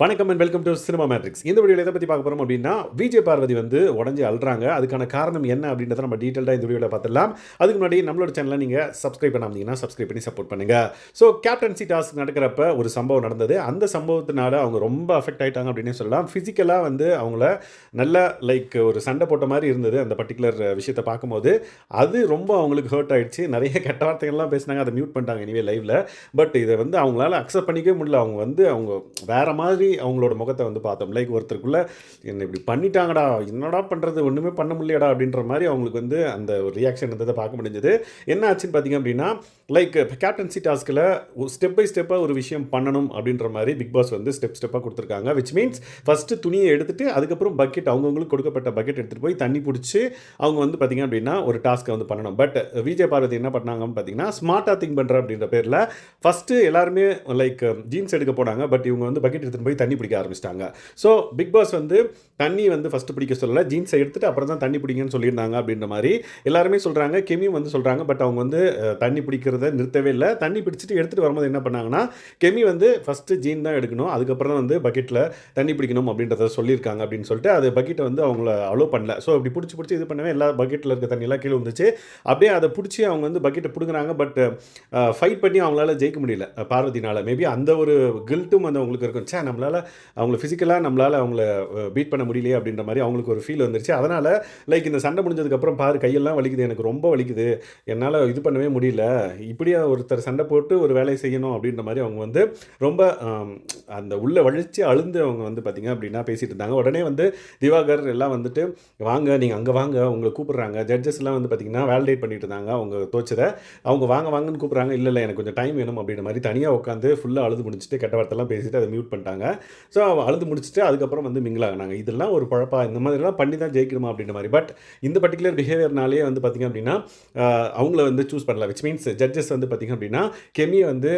வணக்கம் and welcome to cinema matrix இந்த வீடியோவில் எதை பற்றி பார்க்க போகிறோம் அப்படின்னா விஜய் பார்வதி வந்து உடஞ்சி அழுறாங்க அதுக்கான காரணம் என்ன அப்படின்றத நம்ம டீட்டெயிலாக இந்த வீடியோவில் பார்த்துடலாம். அதுக்கு முன்னாடி நம்மளோட சேனலை நீங்கள் சப்ஸ்கிரைப் பண்ணாமீங்கன்னா சப்ஸ்கிரைப் பண்ணி சப்போர்ட் பண்ணுங்கள் ஸோ கேப்டன்சி டாஸ்க் நடக்கிறப்ப ஒரு சம்பவம் நடந்தது. அந்த சம்பவத்தினால அவங்க ரொம்ப அஃபெக்ட் ஆகிட்டாங்க அப்படின்னே சொல்லலாம். ஃபிசிக்கலாக வந்து அவங்கள நல்ல லைக் ஒரு சண்டை போட்ட மாதிரி இருந்தது அந்த பர்டிகுலர் விஷயத்தை பார்க்கும்போது. அது ரொம்ப அவங்களுக்கு ஹர்ட் ஆகிடுச்சு நிறைய கெட்ட வார்த்தைகள்லாம் பேசினாங்க. அதை மியூட் பண்ணிட்டாங்க இனிவே லைவில் பட் இதை வந்து அவங்களால அக்செப்ட் பண்ணிக்கவே முடியல. அவங்க வந்து அவங்க வேறு மாதிரி அவங்களோட முகத்தை வந்து பார்த்தோம். லைக் ஒருத்தருக்குள்ள என்ன இப்படி பண்ணிட்டாங்கடா என்னடா பண்ணுறது ஒன்றுமே பண்ண முடியலடா அப்படின்ற மாதிரி அவங்களுக்கு வந்து அந்த ஒரு ரியாக்ஷன் இருந்ததை பார்க்க முடிஞ்சது. என்ன ஆச்சுன்னு பார்த்தீங்க அப்படின்னா லைக் கேப்டன்சி டாஸ்கில் ஸ்டெப் பை ஸ்டெப்பாக ஒரு விஷயம் பண்ணணும் அப்படின்ற மாதிரி பிக் பாஸ் வந்து ஸ்டெப் ஸ்டெப்பாக கொடுத்துருக்காங்க. விச் மீன்ஸ் ஃபஸ்ட்டு துணியை எடுத்துகிட்டு அதுக்கப்புறம் பக்கெட் அவங்கவுங்களுக்கு கொடுக்கப்பட்ட பக்கெட் எடுத்துகிட்டு போய் தண்ணி பிடிச்சி அவங்க வந்து பார்த்தீங்க அப்படின்னா ஒரு டாஸ்க்கை வந்து பண்ணணும். பட் விஜய் பார்வதி என்ன பண்ணாங்கன்னு பார்த்தீங்கன்னா ஸ்மார்ட்டாக திங்க் பண்ணுற அப்படின்ற பேரில் ஃபஸ்ட்டு எல்லாருமே லைக் ஜீன்ஸ் எடுக்க போனாங்க. பட் இவங்க வந்து பக்கெட் எடுத்துகிட்டு போய் தண்ணி பிடிக்க ஆரம்பிச்சிட்டாங்க. ஸோ பிக் பாஸ் வந்து தண்ணி வந்து ஃபஸ்ட்டு பிடிக்க சொல்லலை. ஜீன்ஸை எடுத்துகிட்டு அப்புறம் தான் தண்ணி பிடிங்கன்னு சொல்லியிருந்தாங்க அப்படின்ற மாதிரி எல்லாருமே சொல்கிறாங்க கெமியும் வந்து சொல்கிறாங்க பட் அவங்க வந்து தண்ணி பிடிக்கிறத நிறுத்தவே இல்லை. தண்ணி பிடிச்சிட்டு எடுத்துகிட்டு வரும்போது என்ன பண்ணாங்கன்னா கெமி வந்து ஃபஸ்ட்டு ஜீன் தான் எடுக்கணும். அதுக்கப்புறம் தான் வந்து பக்கெட்டில் தண்ணி பிடிக்கணும் அப்படின்றத சொல்லியிருக்காங்க அப்படின்னு சொல்லிட்டு அது பக்கெட்டை வந்து அவங்கள அலோவ் பண்ணல. ஸோ அப்படி பிடிச்சி பிடிச்சி இது பண்ணவே எல்லா பக்கெட்டில் இருக்க தண்ணியெல்லாம் கீழே வந்துச்சு அப்படியே அதை பிடிச்சி அவங்க வந்து பக்கெட்டை பிடுங்குறாங்க பட் ஃபைட் பண்ணி அவங்களால ஜெயிக்க முடியல பார்வதினால் பார்வதினால. மேபி அந்த ஒரு கில்ட்டும் வந்து அவங்களுக்கு இருக்கும். சே நம்மளால் அவங்கள ஃபிசிக்கலாக நம்மளால் அவங்கள பீட் பண்ண முடியலையே அப்படின்ற மாதிரி அவங்களுக்கு ஒரு ஃபீல் வந்துருச்சு. அதனால் லைக் இந்த சண்டை முடிஞ்சதுக்கப்புறம் பாரு கையெல்லாம் வலிக்குது எனக்கு ரொம்ப வலிக்குது. என்னால் இது பண்ணவே முடியல. இப்படியா ஒருத்தர் சண்டை போட்டு ஒரு வேலையை செய்யணும் அப்படின்ற மாதிரி அவங்க வந்து ரொம்ப அந்த உள்ள வழிச்சு அழுந்து அவங்க வந்து பார்த்திங்க அப்படின்னா பேசிகிட்டு இருந்தாங்க. உடனே வந்து திவாகர் எல்லாம் வந்துட்டு வாங்க நீங்கள் அங்கே வாங்க உங்களை கூப்பிட்றாங்க. ஜட்ஜஸ் எல்லாம் வந்து பார்த்திங்கன்னா வேலிடேட் பண்ணிட்டு இருந்தாங்க அவங்க தோச்சதை. அவங்க வாங்க வாங்கன்னு கூப்பிட்றாங்க. இல்லை இல்லை எனக்கு கொஞ்சம் டைம் வேணும் அப்படின்ற மாதிரி தனியாக உட்காந்து ஃபுல்லாக அழுது முடிச்சுட்டு கெட்ட வார்த்தைலாம் பேசிட்டு அதை மியூட் பண்ணிட்டாங்க. ஸோ அழுது முடிச்சுட்டு அதுக்கப்புறம் வந்து மிங்கிள் ஆகினாங்க. இதெல்லாம் ஒரு பழப்பா இந்த மாதிரிலாம் பண்ணி தான் ஜெயிக்கணுமா அப்படின்ற மாதிரி. பட் இந்த பர்டிகுலர் பிஹேவியர்னாலே வந்து பார்த்திங்க அப்படின்னா அவங்கள வந்து சூஸ் பண்ணல. விச் மீன்ஸ் ஜட்ஜஸ் வந்து பார்த்திங்க அப்படின்னா கெமியை வந்து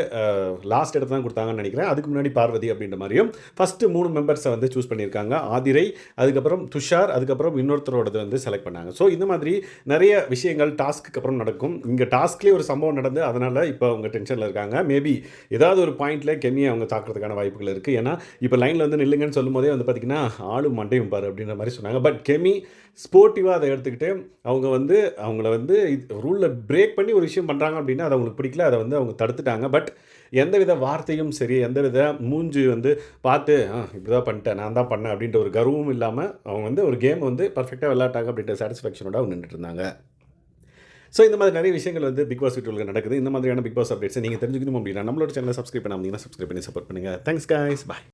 லாஸ்ட் இடத்துல தான் கொடுத்தாங்கன்னு நினைக்கிறேன். அதுக்கு முன்னாடி பார்வதி அப்படின்ற மாதிரியும் ஃபஸ்ட்டு மூணு மெம்பர்ஸை வந்து சூஸ் பண்ணியிருக்காங்க. ஆதிரை அதுக்கப்புறம் துஷார் அதுக்கப்புறம் இன்னொருத்தரோடது வந்து செலக்ட் பண்ணாங்க. ஸோ இந்த மாதிரி நிறைய விஷயங்கள் டாஸ்க்கு அப்புறம் நடக்கும். இங்கே டாஸ்க்லேயே ஒரு சம்பவம் நடந்து அதனால் இப்போ அவங்க டென்ஷனில் இருக்காங்க. மேபி ஏதாவது ஒரு பாயிண்ட்டில் கெமியை அவங்க தாக்குறதுக்கான வாய்ப்புகள் இருக்குது ஏன்னா இப்போ லைனில் வந்து நில்லுங்கன்னு சொல்லும்போதே வந்து பார்த்திங்கன்னா ஆளும் மண்டையும் பாரு அப்படின்ற மாதிரி சொன்னாங்க. பட் கெமி ஸ்போர்ட்டிவாக அதை எடுத்துக்கிட்டு அவங்க வந்து அவங்கள வந்து ரூலில் பிரேக் பண்ணி ஒரு விஷயம் பண்ணுறாங்க அப்படின்னா அது அவங்களுக்கு பிடிக்கல அதை வந்து அவங்க தடுத்துட்டாங்க. பட் எந்தவித வார்த்தையும் சரி எந்தவித மூஞ்சி வந்து பார்த்து ஆ இப்படி தான் பண்ணிட்டேன் நான் தான் பண்ணேன் அப்படின்ற ஒரு கர்வமும் இல்லாமல் அவங்க வந்து ஒரு கேம் வந்து பர்ஃபெக்டாக விளையாட்டாங்க அப்படின்ற சாட்டிஸ்ஃபேக்ஷனோட அவங்க நின்றுட்டு இருந்தாங்க ஸோ இந்த மாதிரி நிறைய விஷயங்கள் வந்து பிக் பாஸ் வீட்டுக்கு நடக்குது. இந்த மாதிரியான பிக் பாஸ் அப்டேட்ஸ் நீங்கள் தெரிஞ்சுக்கணும் அப்படின்னா நம்மளோட சேனலை சப்ஸ்கிரைப் பண்ணாமல் சப்ஸ்கிரைப் பண்ணி சப்போர்ட் பண்ணுங்கள் தேங்க்ஸ் கைஸ் பாய்